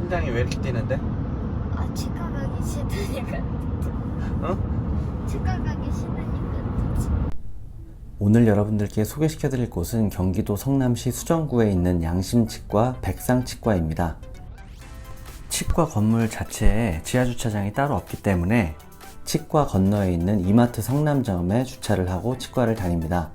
심장이 왜 이렇게 뛰는데? 아 치과 가기 싫으니까 어? 치과 가기 싫으니까 오늘 여러분들께 소개시켜 드릴 곳은 경기도 성남시 수정구에 있는 양심치과 백상치과입니다. 치과 건물 자체에 지하주차장이 따로 없기 때문에 치과 건너에 있는 이마트 성남점에 주차를 하고 치과를 다닙니다.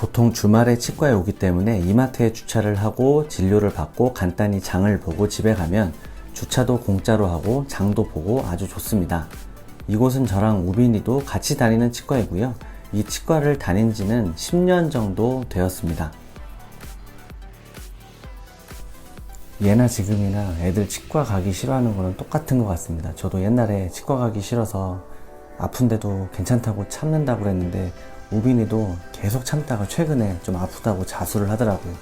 보통 주말에 치과에 오기 때문에 이마트에 주차를 하고 진료를 받고 간단히 장을 보고 집에 가면 주차도 공짜로 하고 장도 보고 아주 좋습니다. 이곳은 저랑 우빈이도 같이 다니는 치과이고요. 이 치과를 다닌 지는 10년 정도 되었습니다. 예나 지금이나 애들 치과 가기 싫어하는 거는 똑같은 것 같습니다. 저도 옛날에 치과 가기 싫어서 아픈데도 괜찮다고 참는다고 그랬는데 우빈이도 계속 참다가 최근에 좀 아프다고 자수를 하더라고요.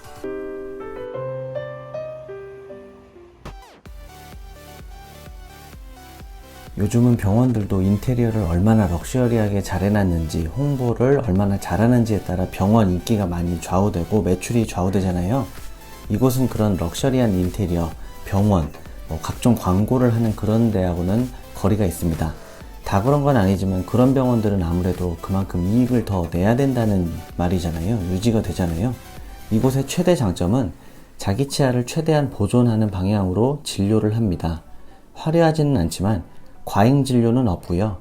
요즘은 병원들도 인테리어를 얼마나 럭셔리하게 잘 해놨는지 홍보를 얼마나 잘하는지에 따라 병원 인기가 많이 좌우되고 매출이 좌우되잖아요. 이곳은 그런 럭셔리한 인테리어, 병원, 뭐 각종 광고를 하는 그런 데하고는 거리가 있습니다. 다 그런 건 아니지만 그런 병원들은 아무래도 그만큼 이익을 더 내야 된다는 말이잖아요. 유지가 되잖아요. 이곳의 최대 장점은 자기 치아를 최대한 보존하는 방향으로 진료를 합니다. 화려하지는 않지만 과잉 진료는 없고요.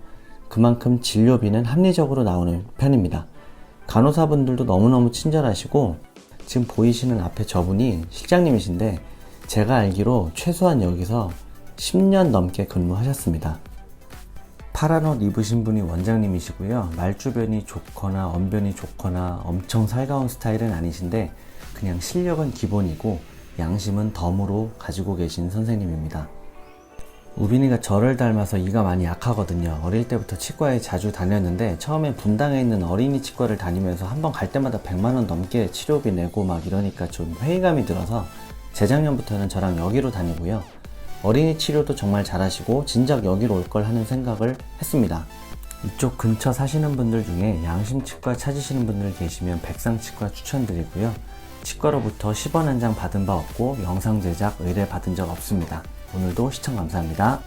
그만큼 진료비는 합리적으로 나오는 편입니다. 간호사분들도 너무너무 친절하시고 지금 보이시는 앞에 저분이 실장님이신데 제가 알기로 최소한 여기서 10년 넘게 근무하셨습니다. 파란 옷 입으신 분이 원장님이시고요. 말주변이 좋거나 언변이 좋거나 엄청 살가운 스타일은 아니신데 그냥 실력은 기본이고 양심은 덤으로 가지고 계신 선생님입니다. 우빈이가 저를 닮아서 이가 많이 약하거든요. 어릴 때부터 치과에 자주 다녔는데 처음에 분당에 있는 어린이 치과를 다니면서 한 번 갈 때마다 100만 원 넘게 치료비 내고 막 이러니까 좀 회의감이 들어서 재작년부터는 저랑 여기로 다니고요. 어린이 치료도 정말 잘하시고 진작 여기로 올 걸 하는 생각을 했습니다. 이쪽 근처 사시는 분들 중에 양심 치과 찾으시는 분들 계시면 백상 치과 추천드리고요. 치과로부터 10원 한 장 받은 바 없고 영상 제작 의뢰 받은 적 없습니다. 오늘도 시청 감사합니다.